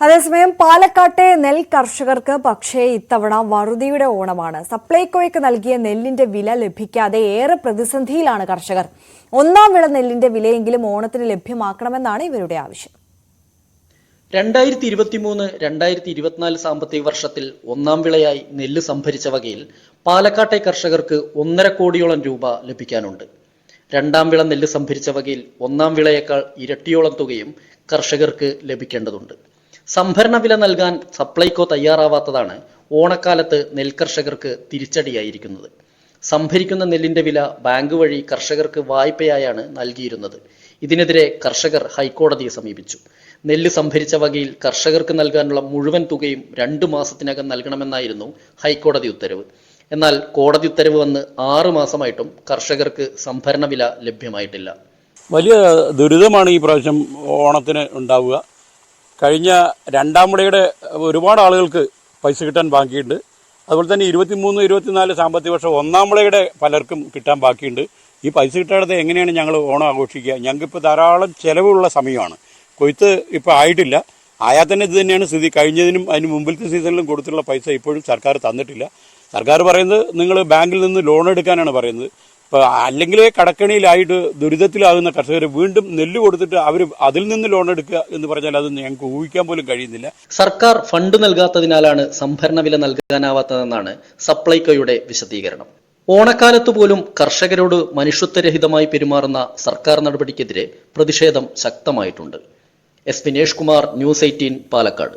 അതേസമയം പാലക്കാട്ടെ നെൽ കർഷകർക്ക് പക്ഷേ ഇത്തവണ വറുതിയുടെ ഓണമാണ്. സപ്ലൈകോയ്ക്ക് നൽകിയ നെല്ലിന്റെ വില ലഭിക്കാതെ ഏറെ പ്രതിസന്ധിയിലാണ് കർഷകർ. ഒന്നാം വിള നെല്ലിന്റെ വിലയെങ്കിലും ഓണത്തിന് ലഭ്യമാക്കണമെന്നാണ് ഇവരുടെ ആവശ്യം. രണ്ടായിരത്തി ഇരുപത്തിമൂന്ന് രണ്ടായിരത്തി ഇരുപത്തിനാല് സാമ്പത്തിക വർഷത്തിൽ ഒന്നാം വിളയായി നെല്ല് സംഭരിച്ച വകയിൽ പാലക്കാട്ടെ കർഷകർക്ക് ഒന്നര കോടിയോളം രൂപ ലഭിക്കാനുണ്ട്. രണ്ടാം വിള നെല്ല് സംഭരിച്ച വകയിൽ ഒന്നാം വിളയേക്കാൾ ഇരട്ടിയോളം തുകയും കർഷകർക്ക് ലഭിക്കേണ്ടതുണ്ട്. സംഭരണ വില നൽകാൻ സപ്ലൈകോ തയ്യാറാവാത്തതാണ് ഓണക്കാലത്ത് നെൽകർഷകർക്ക് തിരിച്ചടിയായിരിക്കുന്നത്. സംഭരിക്കുന്ന നെല്ലിന്റെ വില ബാങ്ക് വഴി കർഷകർക്ക് വായ്പയായാണ് നൽകിയിരുന്നത്. ഇതിനെതിരെ കർഷകർ ഹൈക്കോടതിയെ സമീപിച്ചു. നെല്ല് സംഭരിച്ച വകയിൽ കർഷകർക്ക് നൽകാനുള്ള മുഴുവൻ തുകയും രണ്ടു മാസത്തിനകം നൽകണമെന്നായിരുന്നു ഹൈക്കോടതി ഉത്തരവ്. എന്നാൽ കോടതി ഉത്തരവ് വന്ന് ആറു മാസമായിട്ടും കർഷകർക്ക് സംഭരണ വില ലഭ്യമായിട്ടില്ല. വലിയ ദുരിതമാണ് ഈ പ്രാവശ്യം ഓണത്തിന് ഉണ്ടാവുക. കഴിഞ്ഞ രണ്ടാം മുടയുടെ ഒരുപാട് ആളുകൾക്ക് പൈസ കിട്ടാൻ ബാക്കിയുണ്ട്. അതുപോലെ തന്നെ ഇരുപത്തിമൂന്ന് ഇരുപത്തിനാല് സാമ്പത്തിക വർഷം ഒന്നാം മുളയുടെ പലർക്കും കിട്ടാൻ ബാക്കിയുണ്ട്. ഈ പൈസ കിട്ടാതെ എങ്ങനെയാണ് ഞങ്ങൾ ഓണം ആഘോഷിക്കുക? ഞങ്ങൾക്കിപ്പോൾ ധാരാളം ചിലവുള്ള സമയമാണ്. കൊയ്ത്ത് ഇപ്പോൾ ആയിട്ടില്ല. ആയാൽ തന്നെ ഇത് തന്നെയാണ് സ്ഥിതി. കഴിഞ്ഞതിനും അതിന് മുമ്പിലത്തെ സീസണിലും കൊടുത്തിട്ടുള്ള പൈസ ഇപ്പോഴും സർക്കാർ തന്നിട്ടില്ല. സർക്കാർ പറയുന്നത് നിങ്ങൾ ബാങ്കിൽ നിന്ന് ലോൺ എടുക്കാനാണ് പറയുന്നത്. ഇപ്പോൾ അല്ലെങ്കിലേ കടക്കണിയിലായിട്ട് ദുരിതത്തിലാകുന്ന കർഷകർ വീണ്ടും നെല്ല് കൊടുത്തിട്ട് അവർ അതിൽ നിന്ന് ലോൺ എടുക്കുക എന്ന് പറഞ്ഞാൽ അത് ഞങ്ങൾക്ക് ഊഹിക്കാൻ പോലും കഴിയുന്നില്ല. സർക്കാർ ഫണ്ട് നൽകാത്തതിനാലാണ് സംഭരണ വില നൽകാനാവാത്തതെന്നാണ് സപ്ലൈകോയുടെ വിശദീകരണം. ഓണക്കാലത്ത് പോലും കർഷകരോട് മനുഷ്യത്വരഹിതമായി പെരുമാറുന്ന സർക്കാർ നടപടിക്കെതിരെ പ്രതിഷേധം ശക്തമായിട്ടുണ്ട്. S Vinesh Kumar news eighteen Palakkad.